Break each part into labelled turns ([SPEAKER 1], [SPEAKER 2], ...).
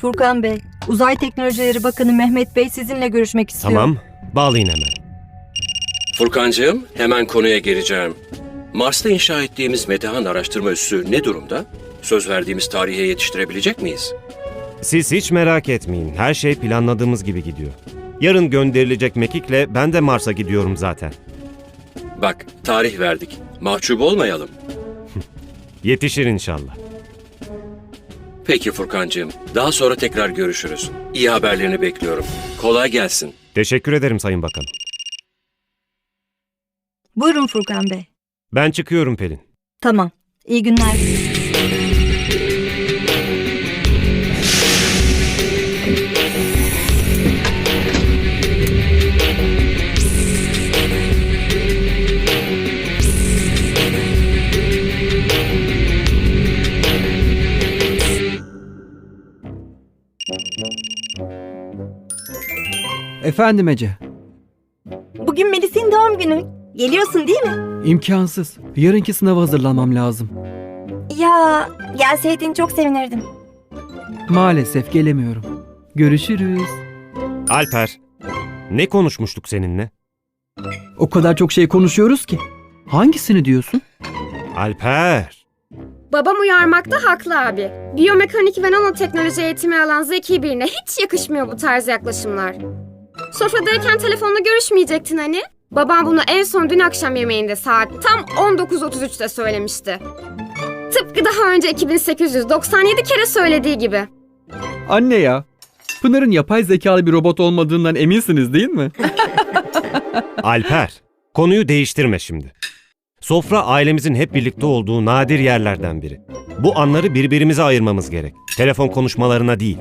[SPEAKER 1] Furkan Bey, Uzay Teknolojileri Bakanı Mehmet Bey sizinle görüşmek istiyor.
[SPEAKER 2] Tamam, bağlayın hemen.
[SPEAKER 3] Furkancığım, hemen konuya geleceğim. Mars'ta inşa ettiğimiz Metehan Araştırma Üssü ne durumda? Söz verdiğimiz tarihe yetiştirebilecek miyiz?
[SPEAKER 2] Siz hiç merak etmeyin. Her şey planladığımız gibi gidiyor. Yarın gönderilecek mekikle ben de Mars'a gidiyorum zaten.
[SPEAKER 3] Bak, tarih verdik. Mahcup olmayalım.
[SPEAKER 2] Yetişir inşallah.
[SPEAKER 3] Peki Furkancığım, daha sonra tekrar görüşürüz. İyi haberlerini bekliyorum. Kolay gelsin.
[SPEAKER 2] Teşekkür ederim Sayın Bakanım.
[SPEAKER 1] Buyurun Furkan Bey.
[SPEAKER 2] Ben çıkıyorum Pelin.
[SPEAKER 1] Tamam. İyi günler.
[SPEAKER 4] Efendim Ece.
[SPEAKER 1] Bugün Melis'in doğum günü. Geliyorsun değil mi?
[SPEAKER 4] İmkansız. Yarınki sınava hazırlanmam lazım.
[SPEAKER 1] Ya gelseydin çok sevinirdim.
[SPEAKER 4] Maalesef gelemiyorum. Görüşürüz.
[SPEAKER 2] Alper, ne konuşmuştuk seninle?
[SPEAKER 4] O kadar çok şey konuşuyoruz ki. Hangisini diyorsun?
[SPEAKER 2] Alper,
[SPEAKER 5] Babam uyarmakta haklı abi. Biyomekanik ve nanoteknoloji eğitimi alan zeki birine hiç yakışmıyor bu tarz yaklaşımlar. Sofradayken telefonla görüşmeyecektin hani? Babam bunu en son dün akşam yemeğinde saat tam 19.33'te söylemişti. Tıpkı daha önce 2897 kere söylediği gibi.
[SPEAKER 4] Anne ya. Pınar'ın yapay zekalı bir robot olmadığından eminsiniz değil mi?
[SPEAKER 2] Alper. Konuyu değiştirme şimdi. Sofra ailemizin hep birlikte olduğu nadir yerlerden biri. Bu anları birbirimize ayırmamız gerek. Telefon konuşmalarına değil.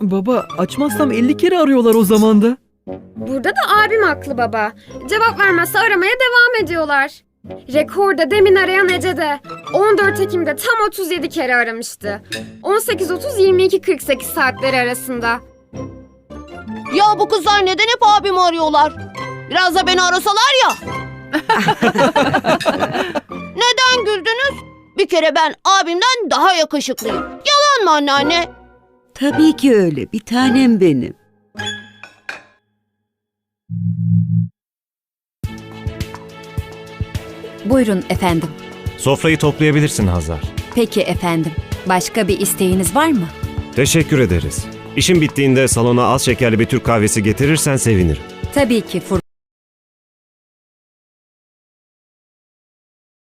[SPEAKER 4] Baba açmazsam 50 kere arıyorlar o zaman da.
[SPEAKER 5] Burada da abim haklı baba. Cevap vermezse aramaya devam ediyorlar. Rekorda demin arayan Ece'de 14 Ekim'de tam 37 kere aramıştı. 18.30-22.48 saatleri arasında.
[SPEAKER 6] Ya bu kızlar neden hep abimi arıyorlar? Biraz da beni arasalar ya. neden güldünüz? Bir kere ben abimden daha yakışıklıyım. Yalan mı anneanne?
[SPEAKER 7] Tabii ki öyle. Bir tanem benim.
[SPEAKER 8] Buyurun efendim.
[SPEAKER 2] Sofrayı toplayabilirsin Hazar.
[SPEAKER 8] Peki efendim. Başka bir isteğiniz var mı?
[SPEAKER 2] Teşekkür ederiz. İşin bittiğinde salona az şekerli bir Türk kahvesi getirirsen sevinirim.
[SPEAKER 8] Tabii ki Fur